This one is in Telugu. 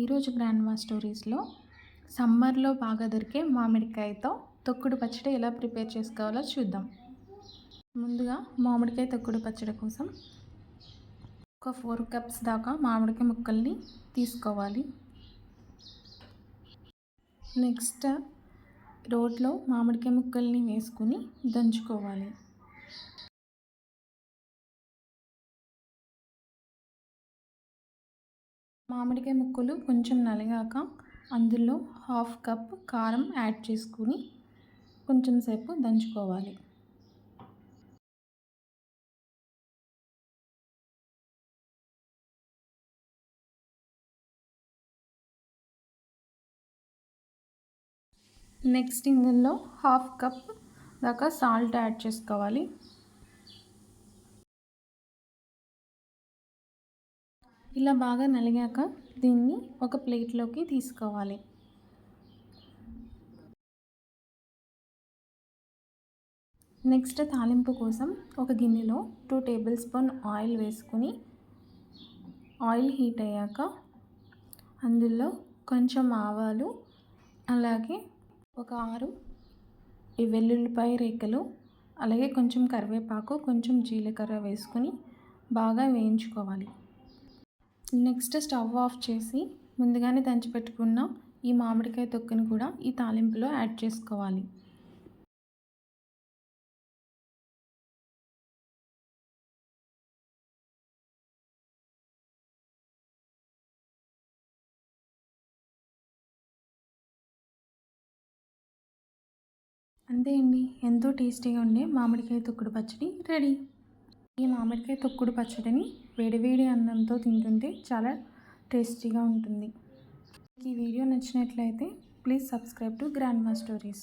ఈరోజు గ్రాండ్ మా స్టోరీస్లో సమ్మర్లో బాగా దొరికే మామిడికాయతో తొక్కుడు పచ్చడి ఎలా ప్రిపేర్ చేసుకోవాలో చూద్దాం. ముందుగా మామిడికాయ తొక్కుడు పచ్చడి కోసం ఒక ఫోర్ కప్స్ దాకా మామిడికాయ ముక్కల్ని తీసుకోవాలి. నెక్స్ట్ రోట్లో మామిడికాయ ముక్కల్ని వేసుకుని దంచుకోవాలి. మామిడికాయ ముక్కలు కొంచెం నలిగాక అందులో హాఫ్ కప్ కారం యాడ్ చేసుకుని కొంచెం సేపు దంచుకోవాలి. నెక్స్ట్ ఇందులో హాఫ్ కప్ దాకా సాల్ట్ యాడ్ చేసుకోవాలి. ఇలా బాగా నలిగాక దీన్ని ఒక ప్లేట్లోకి తీసుకోవాలి. నెక్స్ట్ తాలింపు కోసం ఒక గిన్నెలో టూ టేబుల్ స్పూన్ ఆయిల్ వేసుకుని ఆయిల్ హీట్ అయ్యాక అందులో కొంచెం ఆవాలు అలాగే ఒక ఆరు ఈ వెల్లుల్లిపాయ రేఖలు అలాగే కొంచెం కరివేపాకు కొంచెం జీలకర్ర వేసుకుని బాగా వేయించుకోవాలి. నెక్స్ట్ స్టవ్ ఆఫ్ చేసి ముందుగానే దంచి పెట్టుకున్న ఈ మామిడికాయ తొక్కుని కూడా ఈ తాలింపులో యాడ్ చేసుకోవాలి. అంతే అండి. ఎంతో టేస్టీగా ఉండే మామిడికాయ తొక్కుడు పచ్చడి రెడీ. ఈ మామిడికాయ తొక్కుడు పచ్చడిని వేడివేడి అన్నంతో తింటుంటే చాలా టేస్టీగా ఉంటుంది. ఈ వీడియో నచ్చినట్లయితే please subscribe to grandma stories.